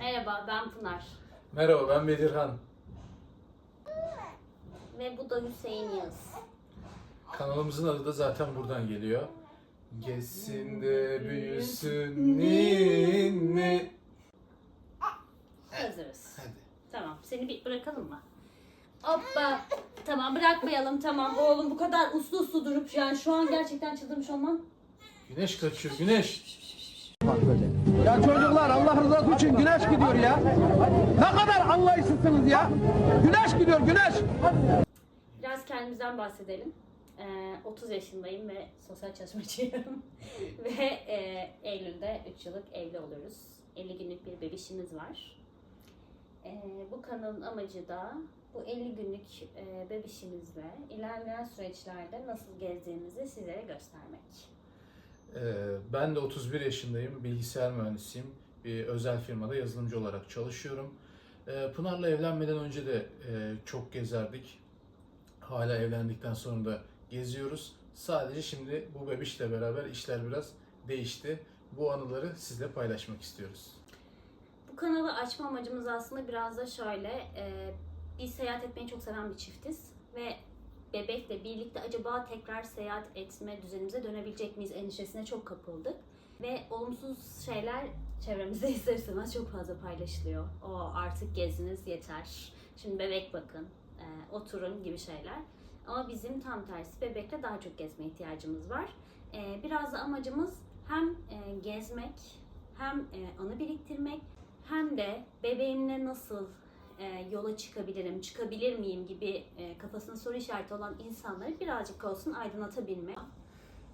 Merhaba ben Pınar Merhaba ben Bedirhan. ve bu da Hüseyin Yağız. Kanalımızın adı da zaten buradan geliyor. Geçsin de büyüsün ninni. Hazırız. Hadi. Tamam seni bir bırakalım mı? Hoppa. Tamam bırakmayalım tamam. Oğlum bu kadar uslu uslu durup yani şu an gerçekten çıldırmış olman. Güneş kaçıyor güneş. Ya çocuklar Allah rızası için güneş gidiyor ya. Ne kadar anlayışsızsınız ya. Güneş gidiyor güneş. Biraz kendimizden bahsedelim. Ee, 30 yaşındayım ve sosyal çalışmacıyım. ve e, Eylül'de 3 yıllık evli oluyoruz. 50 günlük bir bebişimiz var. Ee, bu kanalın amacı da bu 50 günlük e, bebişimizle ilerleyen süreçlerde nasıl gezdiğimizi sizlere göstermek. Ee, ben de 31 yaşındayım. Bilgisayar mühendisiyim. Bir özel firmada yazılımcı olarak çalışıyorum. Ee, Pınar'la evlenmeden önce de e, çok gezerdik. Hala evlendikten sonra da geziyoruz. Sadece şimdi bu bebişle beraber işler biraz değişti. Bu anıları sizle paylaşmak istiyoruz. Bu kanalı açma amacımız aslında biraz da şöyle. E, biz seyahat etmeyi çok seven bir çiftiz ve bebekle birlikte acaba tekrar seyahat etme düzenimize dönebilecek miyiz endişesine çok kapıldık. Ve olumsuz şeyler çevremizde ister istemez çok fazla paylaşılıyor. O artık geziniz yeter. Şimdi bebek bakın, e, oturun gibi şeyler. Ama bizim tam tersi bebekle daha çok gezme ihtiyacımız var. E, biraz da amacımız hem e, gezmek, hem e, anı biriktirmek, hem de bebeğimle nasıl e, yola çıkabilirim, çıkabilir miyim gibi e, kafasında soru işareti olan insanları birazcık olsun aydınlatabilmek.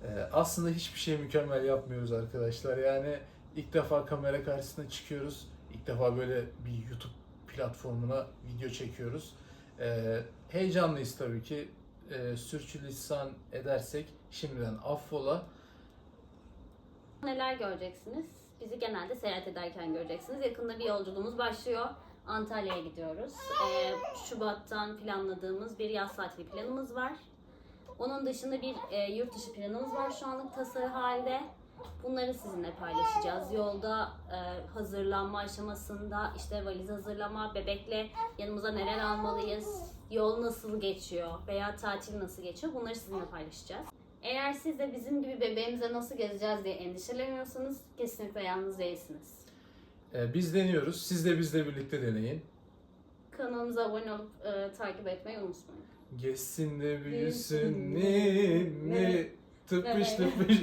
Ee, aslında hiçbir şey mükemmel yapmıyoruz arkadaşlar. Yani ilk defa kamera karşısına çıkıyoruz. İlk defa böyle bir YouTube platformuna video çekiyoruz. Ee, heyecanlıyız tabii ki. Ee, sürçülisan edersek şimdiden affola. Neler göreceksiniz? Bizi genelde seyahat ederken göreceksiniz. Yakında bir yolculuğumuz başlıyor. Antalya'ya gidiyoruz. E, Şubat'tan planladığımız bir yaz tatili planımız var. Onun dışında bir e, yurt dışı planımız var şu anlık tasarı halde. Bunları sizinle paylaşacağız. Yolda e, hazırlanma aşamasında işte valiz hazırlama, bebekle yanımıza neler almalıyız, yol nasıl geçiyor veya tatil nasıl geçiyor bunları sizinle paylaşacağız. Eğer siz de bizim gibi bebeğimize nasıl gezeceğiz diye endişeleniyorsanız kesinlikle yalnız değilsiniz. Ee, biz deniyoruz. Siz de bizle birlikte deneyin. Kanalımıza abone olup e, takip etmeyi unutmayın. Geçsin de büyüsün Büyüsün ninni. Tıpış tıpış.